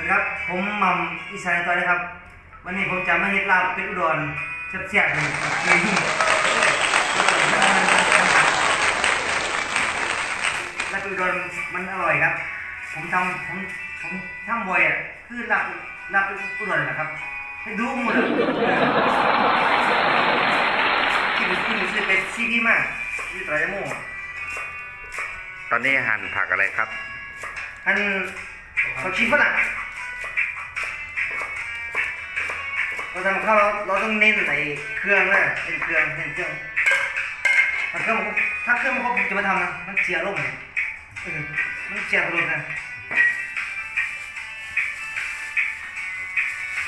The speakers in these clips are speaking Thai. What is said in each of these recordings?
วัสดีครับ ผมหมัมอีสานตัวนะครับ วันนี้ผมจะมาเฮ็ดลาบเป็ดอุดรแซ่บๆเลยลาบเป็ดอุดรมันอร่อยครับ ผมทำผมผมทำบ่อยอะคือลาบลาบเป็ดอุดรนะครับให้ดูหมดอะกินกินซื้อเป็ดซีดีมากยี่ตรายโม่ตอนนี้หั่นผักอะไรครับอันผักชีฝรั่ง เราทำข้าวเราเราต้องเน้นใส่เครื่องนะเป็นเครื่องเป็นเครื่องถ้าเครื่องมันถ้าเครื่องมันครบผมจะมาทำนะมันเสียลมณ์เออมันเสียลมนะ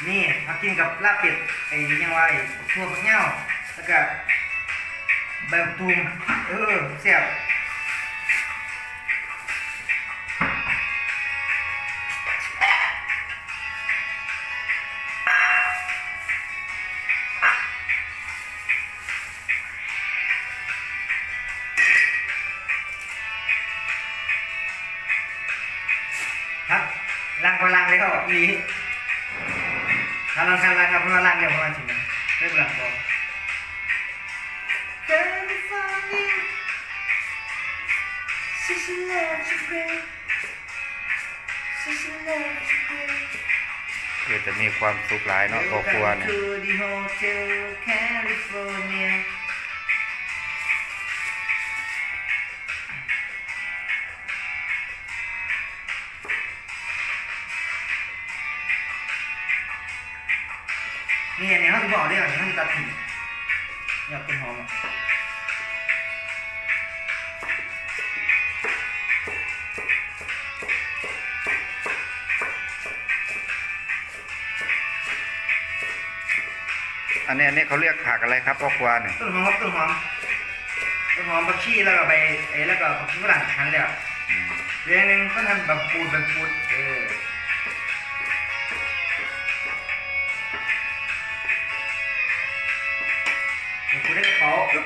นี่มากินกับลาบเป็ดไอ้ยังไงทั่วผักเหง้าแล้วก็ใบมะตูมเออแซ่บ ครับล้างก็ล้างเลยครับอีถ้าล้างกันล้างครับพราะว่าล้างเดียวประมาณสิบนาทีเริ่มล้างก่อน California Since you left you great Since you left you great คือจะมีความสุขหลายเนาะครอบครัวเนี่ย Welcome to the Hotel California นี่อันนี้เขาจะบอกได้ก่อนเขาจะตัดทิ้งอยากเป็นหอมอะอันนี้อันนี้เขาเรียกผักอะไรครับพ่อครัวเนี่ยต้นหอมครับต้นหอมต้นหอมผักชีแล้วก็ใบเอ้ยแล้วก็ผักชีฝรั่งหั่นแล้วเรื่องหนึงเขาทำแบบปูดแบบปูดเออ เดี๋ย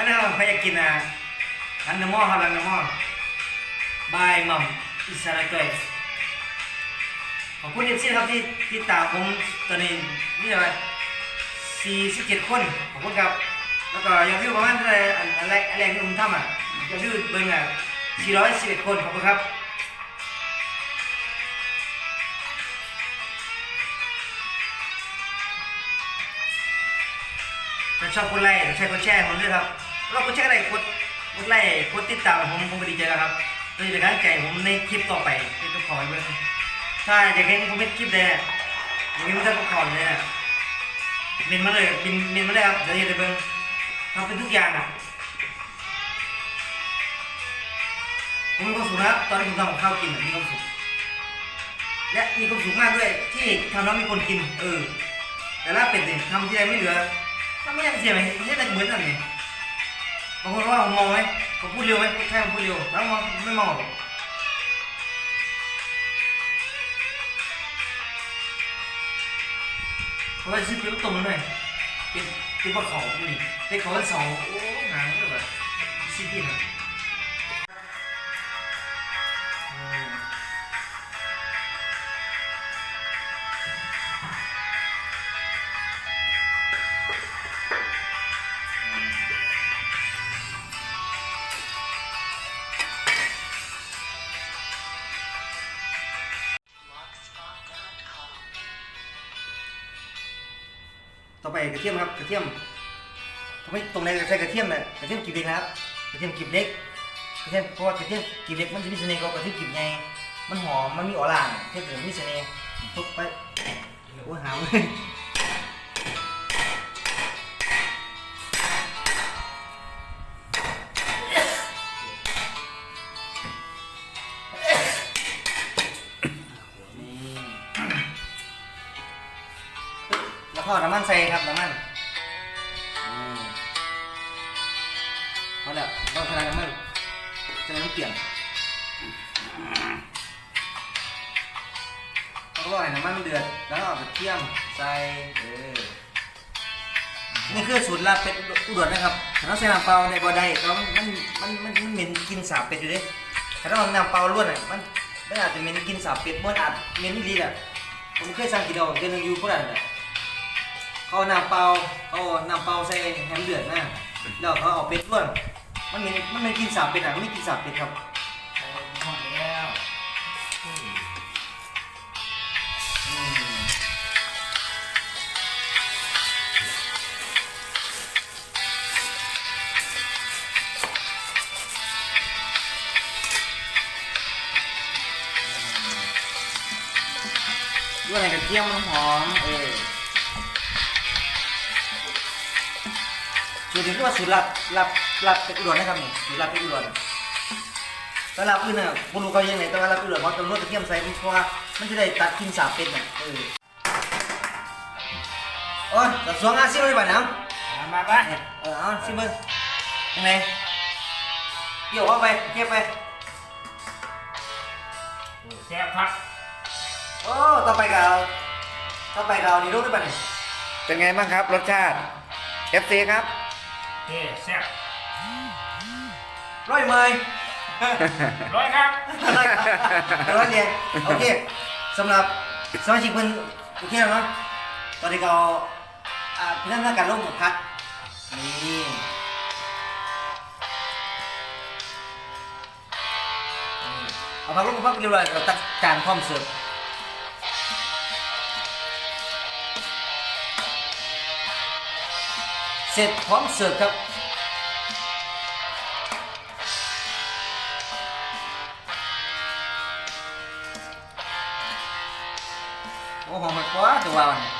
มาเด้อใครอยากกินอะร้านนมอครับร้านนมอบายม่อมอิสระจ้อยขอบคุณเอฟซีครับที่ที่ตามผมตอนนี้นี่อะไร47คนขอบคุณครับ แล้วก็ยอดวิวประมาณเท่าไหร่อันแรกอันแรกที่ผมทำอะยอดวิวเบิ่งอะ411คนขอบคุณครับถ้าชอบกดไลค์ใช้กดแชร์ผมด้วยครับ เรากดแชร์อะไรกดกดไลค์กดติดตามผมผมก็ดีใจแล้วครับตัวนี้เป็นกำลังใจผมในคลิปต่อไปที่ต้องขอให้เบิ่งถ้าอยากเห็นผมเป็นคลิปเลยอะอยากเห็นผมจะขอเลยอะบินมาเลยบินบินมาเลยครับเดี๋ยวจะเบิ่งทำเป็นทุกอย่างอะผมมีความสุขนะครับตอนที่ผมทำกับข้าวกินมีความสุขและมีความสุขมากด้วยที่ทำแล้วมีคนกินเออแต่ลาบเป็ดเนี่ยทำที่ไรไม่เหลือถ้าไม่อยากเสียไหมให้แต่เหมือนกันเนี่ ยบางคนว่าผมมองไหมผมพูดเร็วไหมใช่ผมพูดเร็วแล้วมองไม่มองหรอกเพราะว่าซื้อเป็ดต้มมาหน่อยเป็นเป็นปลาเขาพวกนี้เป็นเขาเป็นสองโอ้หางก็แบบซีกินะ ต่อไปกระเทียมครับกระเทียมทำไมตรงไหนใส่กระเทียมเนี่ยกระเทียมกีบเล็กนะครับกระเทียมกีบเล็กกระเทียมเพราะว่ากระเทียมกีบเล็กมันจะมีเสน่ห์กว่ากระเทียมกีบใหญ่มันหอมมันมีออร่าเทียมกับมีเสน่ห์ทุบไปโอ้ยหาวเลย ทอดน้ำมันใส่ครับน้ำมันอืมเอาแล้วต้องใส่น้ำมันใส่น้ำเปลี่ยนต้องรอให้น้ำมันเดือดแล้วเอากระเทียมใส่เออนี่คือสูตรลาบเป็ดอุดรนะครับถ้าเราใส่น้ำเปล่าในบ่ได้เพรามันมันมันมันเหม็นกินสาบเป็ดอยู่เดิถ้าเราเอาน้ำเปล่าล้วนอะมันมันอาจจะเหม็นกินสาบเป็ดมันอาจเหม็นดีแหละผมเคยสั่งกินเอาเดือนหนึงอยู่พวกนั้นแหละ เขาเอาน้ำเปล่าเขาเอาน้ำเปล่าใส่แฮมเดือดนะแล้วเขาเอาเป็ดล้วน มันมีมันไม่กินสาบเป็ดอะมันไม่กินสาบเป็ดครับหมดแล้วอืมล้วนอะไรกระเทียมหอมๆเออ สูตรนี้คือว่าสูตรลับลับลับเป็ดอุดรนะครับนี่สูตรลับเป็ดอุดรแต่ลาบอื่นน่ะบุรุษเขายังไงแต่ว่าลาบอื่นเขาจะลดกระเทียมใส่เพราะว่ามันจะได้ตัดกลินสาบเป็ดน่ะเออโอ้ยแต่สวงอาซิมเลยป่ะน้มามาบ้าำเนี่ยเออเอาซิมเลยยังไงเกี่ยวเข้าไปเก็บไปแซ่บครับโอ้ต่อไปกับเราต่อไปกับเรานี่รู้ได้ป่ะเนี่ยเป็นไงบ้างครับรสชาติ FC ครับ เฮ้แซ่บร้อยเมยร้อยครับร้อยครับร้อยเรียนโอเคสำหรับสมาชิกเพิ่นโอเคแล้วเนาะตอนนี้ก็อ่าเรื่องการลงพักนี่เอาพักลงพักเรียบร้อยเราตัดจานพร้อมเสิร์ฟ เสร็จพร้อมเสิร์ฟครับโอ้หอมมากกว่าตัววาวเนี่ย